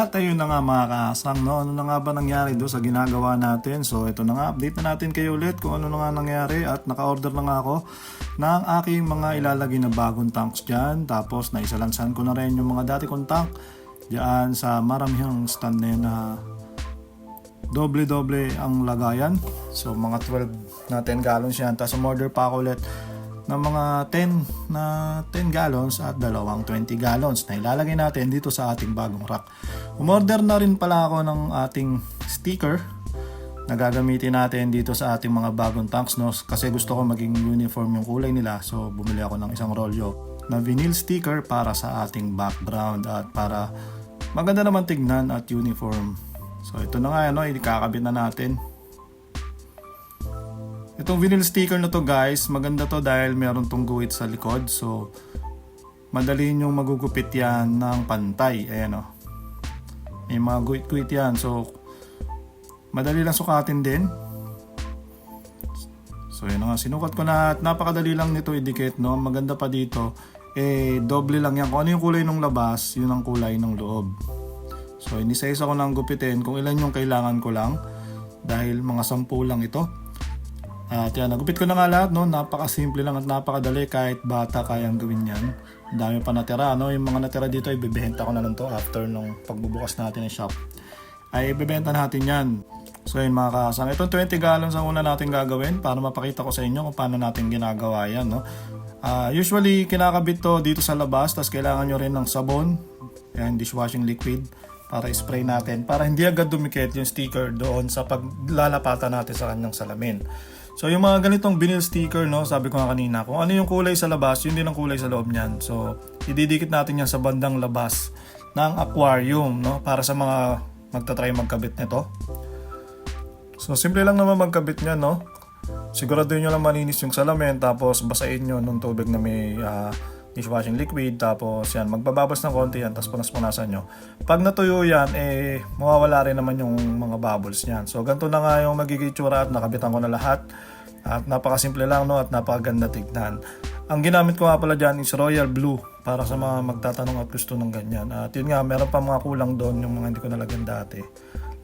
At ayun na nga mga kasang, no? ano na nga ba nangyari doon sa ginagawa natin? So ito na nga, update na natin kayo ulit kung ano na nga nangyari at naka-order na nga ako ng aking mga ilalagay na bagong tanks dyan. Tapos naisalansan ko na rin yung mga dati kong tank dyan sa maramihang stand na yun na doble-doble ang lagayan. So mga 12 na 10 gallons yan. Tapos umorder pa ako ulit ng mga 10 na 10 gallons at dalawang 20 gallons na ilalagay natin dito sa ating bagong rack. Umorder na rin pala ako ng ating sticker na gagamitin natin dito sa ating mga bagong tanks no? Kasi gusto ko maging uniform yung kulay nila. So bumili ako ng isang rolyo na vinyl sticker para sa ating background at para maganda naman tignan at uniform. So ito na nga ano? Ikakabit na natin Itong vinyl sticker na to guys, maganda to dahil meron tong guhit sa likod. So, madali yung magugupit yan ng pantay. Ayan o. May mga guhit-guhit yan. So, madali lang sukatin din. So, yun nga. Sinukat ko na at napakadali lang nito idikit. No? Maganda pa dito. Eh, doble lang yan. Kung ano yung kulay ng labas, yun ang kulay ng loob. So, inisa-isa ko nang gupitin kung ilan yung kailangan ko lang. Dahil mga sampu lang ito. At yan, nagupit ko na nga lahat, no? Napakasimple lang at napakadali kahit bata kayang gawin yan. Dami pa natira, no? Yung mga natira dito, ibebenta ko na lang to after nung pagbubukas natin ng shop. Ay, ibebenta natin yan. So yun mga kasang, itong 20 gallons ang una natin gagawin para mapakita ko sa inyo kung paano natin ginagawa yan, no? Ah, usually, kinakabit to dito sa labas, tapos kailangan nyo rin ng sabon, yan, dishwashing liquid, para spray natin, para hindi agad dumikit yung sticker doon sa paglalapatan natin sa kanyang salamin. So yung mga ganitong vinyl sticker, no, sabi ko nga kanina, kung ano yung kulay sa labas, yun din ang kulay sa loob niyan. So ididikit natin yan sa bandang labas ng aquarium, no, para sa mga magta-try magkabit nito. So simple lang naman magkabit niyan, no. Siguraduhin nyo lang maninis yung salamin, tapos basahin nyo ng tubig na may ah, dishwashing liquid, tapos yan, magbababas ng konti yan, tapos punas-punasan nyo. Pag natuyo yan, eh, mawawala rin naman yung mga bubbles niyan. So, ganito na nga yung magiging tsura at nakabitan ko na lahat. At napakasimple lang, no, at napakaganda tignan. Ang ginamit ko nga pala dyan is Royal Blue para sa mga magtatanong at gusto ng ganyan. At yun nga, meron pa mga kulang doon yung mga hindi ko nalagyan dati.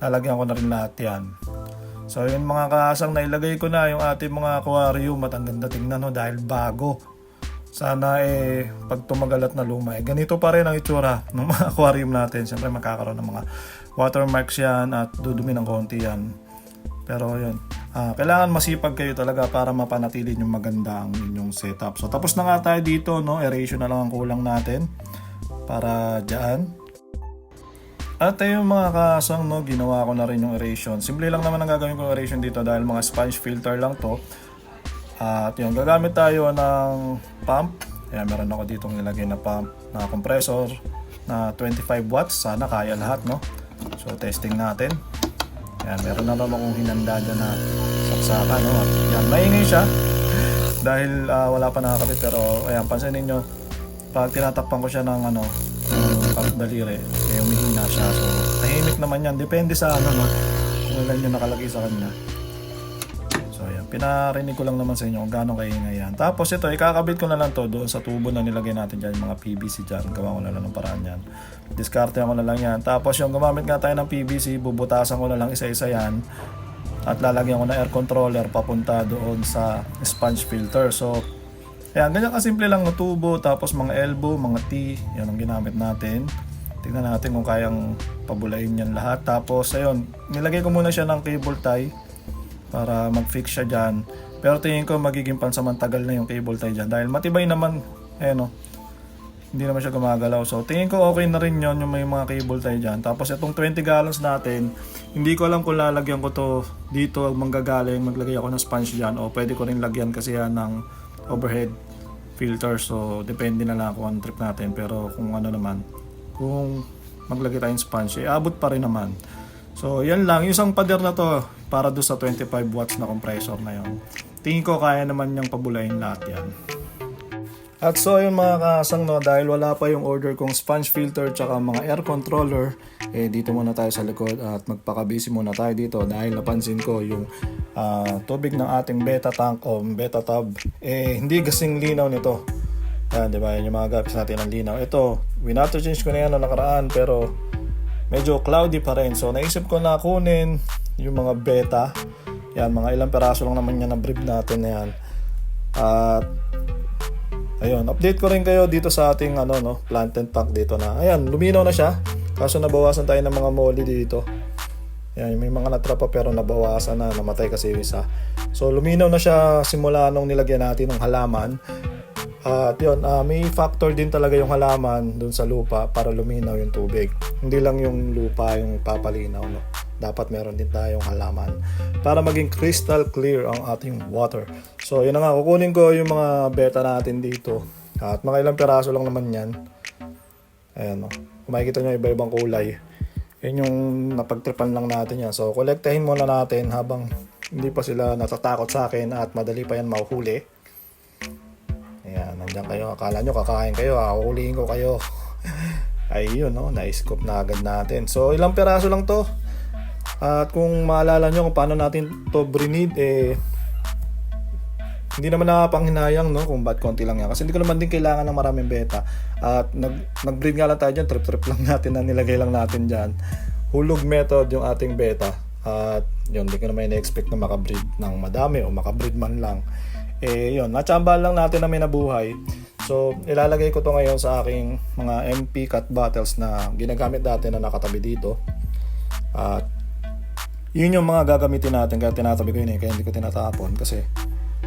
Lalagyan ko na rin lahat yan. So yun mga kaasang nailagay ko na yung ating mga aquarium at ang ganda tingnan no dahil bago. Sana eh pag tumagal at naluma eh ganito pa rin ang itsura ng mga aquarium natin. Siyempre magkakaroon ng mga watermarks yan at dudumi ng konti yan. Pero yun, ah, kailangan masipag kayo talaga para mapanatili yung maganda ang inyong setup. So tapos na nga tayo dito, no? Aeration na lang ang kulang natin para dyan. At ayun mga kasang, no, ginawa ko na rin yung aeration. Simple lang naman ang gagawin ko aeration dito dahil mga sponge filter lang to. At yun, gagamit tayo ng pump. Ayan, meron ako dito nilagay na pump na compressor na 25 watts. Sana kaya lahat, no? So, testing natin. Ayan, meron na naman akong hinanda dyan na saksakan, no? At yan, maingay siya. Dahil ah, wala pa nakakabit pero ayan, pansinin nyo, pag tinatakpan ko siya ng ano, ng pagdaliri, eh umihina siya. So, tahimik naman yan. Depende sa ano, no? Kung ilan yung nakalagay sa kanya. So, ayan. Pinarinig ko lang naman sa inyo kung gaano kaingay yan. Tapos ito, ikakabit ko na lang to doon sa tubo na nilagay natin dyan, mga PVC dyan. Gawa ko na lang ng paraan yan. Diskarte ko na lang yan. Tapos yung gumamit nga tayo ng PVC, bubutasan ko na lang isa-isa yan. At lalagyan ko na air controller papunta doon sa sponge filter. So, Ayan, ganyan kasimple lang ng tubo, tapos mga elbow, mga T, yan ang ginamit natin. Tingnan natin kung kayang pabulain yan lahat. Tapos, ayun, nilagay ko muna siya ng cable tie para mag-fix siya dyan. Pero tingin ko magiging pansamantagal na yung cable tie dyan dahil matibay naman, eh no, hindi naman siya gumagalaw. So, tingin ko okay na rin yon yung may mga cable tie dyan. Tapos, itong 20 gallons natin, hindi ko alam kung lalagyan ko to dito manggagaling, maglagay ako ng sponge dyan o pwede ko rin lagyan kasi yan ng overhead filter. So, depende na lang kung anong trip natin. Pero kung ano naman, kung maglagay tayong sponge, eh, abot pa rin naman. So, yan lang. Isang pader na to, para do sa 25 watts na compressor na yon. Tingin ko kaya naman niyang pabulayin lahat yan. At so yung mga kasang no, dahil wala pa yung order kong sponge filter tsaka mga air controller, eh dito muna tayo sa likod at magpakabisi muna tayo dito dahil napansin ko yung ah, tubig ng ating beta tank o beta tub, eh hindi gasing linaw nito. Yan, di ba? Yan yung mga gapis natin ng linaw. Ito, winato change ko na yan noong nakaraan pero medyo cloudy pa rin. So naisip ko na kunin yung mga beta. Yan, mga ilang peraso lang naman yan na brief natin na yan. At ayun, update ko rin kayo dito sa ating ano no, planted pack dito na. Ayan, luminaw na siya. Kaso nabawasan tayo ng mga molly dito. Yan, may mga natrapa pero nabawasan na, namatay kasi yung isa. So luminaw na siya simula nung nilagyan natin ng halaman. At yun, ah, may factor din talaga yung halaman dun sa lupa para luminaw yung tubig. Hindi lang yung lupa yung papalinaw. No? Dapat meron din tayong halaman para maging crystal clear ang ating water. So yun na nga, kukunin ko yung mga beta natin dito. At mga ilang piraso lang naman yan. Ayan no. Kung makikita nyo iba-ibang kulay. Yan yung napagtripan lang natin yan. So kolektahin muna natin habang hindi pa sila natatakot sa akin at madali pa yan mahuhuli. Ayan, nandiyan kayo. Akala nyo kakain kayo. Ah, huhulihin ko kayo. Ay yun, no? na-scoop na agad natin. So, ilang peraso lang to. At kung maalala nyo kung paano natin to brinid, eh, hindi naman nakapanghinayang no kung ba't konti lang yan. Kasi hindi ko naman din kailangan ng maraming beta. At nag nag-breed nga lang tayo dyan trip trip lang natin na nilagay lang natin dyan. Hulog method yung ating beta. At yun hindi ko naman na-expect na makabreed ng madami o makabreed man lang. Eh yun natsambahan lang natin na may nabuhay. So ilalagay ko to ngayon sa aking mga MP cut bottles na ginagamit dati na nakatabi dito. At yun yung mga gagamitin natin kaya tinatabi ko yun eh kaya hindi ko tinatapon kasi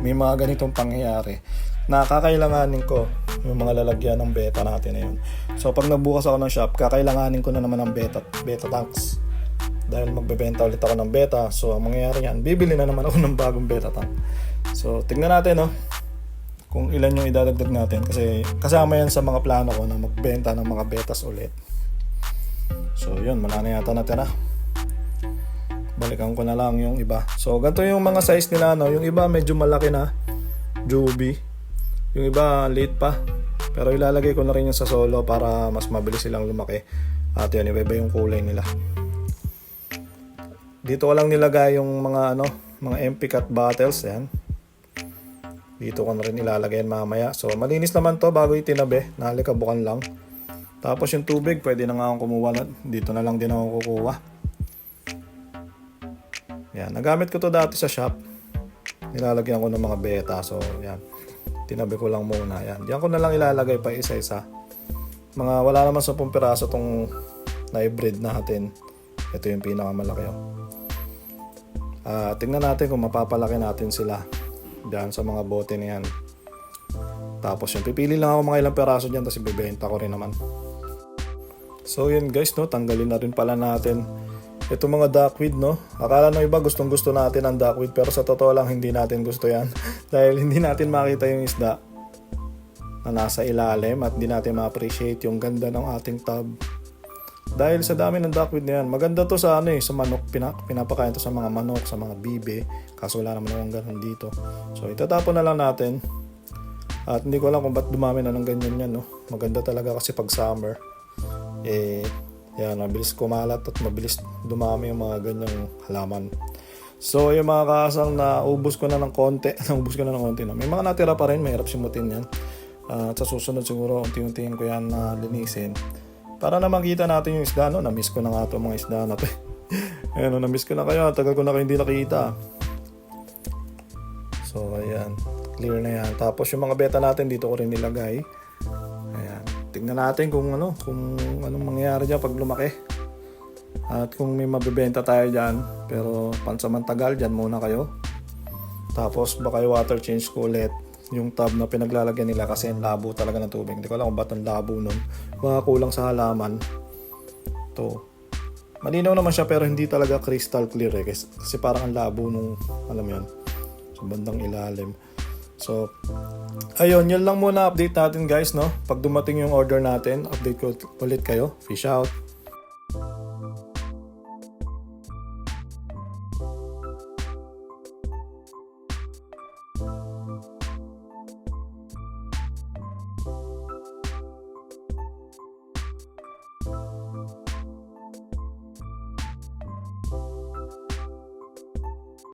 may mga ganitong pangyayari na kakailanganin ko yung mga lalagyan ng beta natin na yun. So pag nagbukas ako ng shop, kakailanganin ko na naman ng beta, beta tanks. Dahil magbebenta ulit ako ng beta. So ang mangyayari yan, bibili na naman ako ng bagong beta tank. So tignan natin no, kung ilan yung idadagdag natin. Kasi kasama yan sa mga plano ko na magbenta ng mga betas ulit. So yun, wala na yata natira balikan ko na lang yung iba. So, ganito yung mga size nila, no? Yung iba medyo malaki na, Juby. Yung iba late pa. Pero ilalagay ko na rin yung sa solo para mas mabilis silang lumaki. At yun, iba-iba yung kulay nila. Dito ko lang nilagay yung mga ano, mga MP cut bottles, yan. Dito ko na rin ilalagay mamaya. So, malinis naman to bago itinabi. Nalikabukan lang. Tapos yung tubig, pwede na nga akong kumuha. Dito na lang din ako kukuha. Yan, nagamit ko to dati sa shop. Nilalagyan ko ng mga beta. So, yan. Tinabi ko lang muna. Yan. Diyan ko na lang ilalagay pa isa-isa. Mga wala naman sa piraso tong na-breed natin. Ito yung pinakamalaki. Oh. Ah, tingnan natin kung mapapalaki natin sila. Diyan sa mga bote na yan. Tapos yung pipili lang ako mga ilang peraso dyan tapos ibibenta ko rin naman. So yun guys no, tanggalin na rin pala natin ito mga duckweed no. Akala ng iba gustong gusto natin ang duckweed pero sa totoo lang hindi natin gusto yan. Dahil hindi natin makita yung isda na nasa ilalim at hindi natin ma-appreciate yung ganda ng ating tub. Dahil sa dami ng duckweed na yan, maganda to sa ano eh, sa manok, Pina, pinapakain to sa mga manok, sa mga bibe, kaso wala naman akong ganun dito. So itatapon na lang natin. At hindi ko alam kung ba't dumami na ng ganyan yan, no. Maganda talaga kasi pag summer. Eh, yan, mabilis kumalat at mabilis dumami yung mga ganyang halaman. So, yung mga kasang na ubos ko na ng konti, naubos ko na ng konti. No? May mga natira pa rin, mahirap simutin yan. Ah, at sa susunod siguro, unti-untiin ko yan na linisin. Para na makita natin yung isda, no? Na-miss ko na nga ito mga isda na to. Na-miss ko na kayo. Tagal ko na kayo hindi nakita. So, ayan. Clear na yan. Tapos yung mga beta natin, dito ko rin nilagay. Ayan. Tignan natin kung ano, kung anong mangyayari dyan pag lumaki. At kung may mabibenta tayo dyan, pero pansamantagal, dyan muna kayo. Tapos baka yung water change ko ulit yung tub na pinaglalagyan nila kasi ang labo talaga ng tubig. Hindi ko alam kung ba't ang labo nun. Baka kulang sa halaman. To. Malinaw naman siya pero hindi talaga crystal clear eh. Kasi, kasi parang ang labo nung, alam mo yun, sa bandang ilalim. So, ayun, yun lang muna update natin guys, no? Pag dumating yung order natin, update ko ulit kayo. Fish out.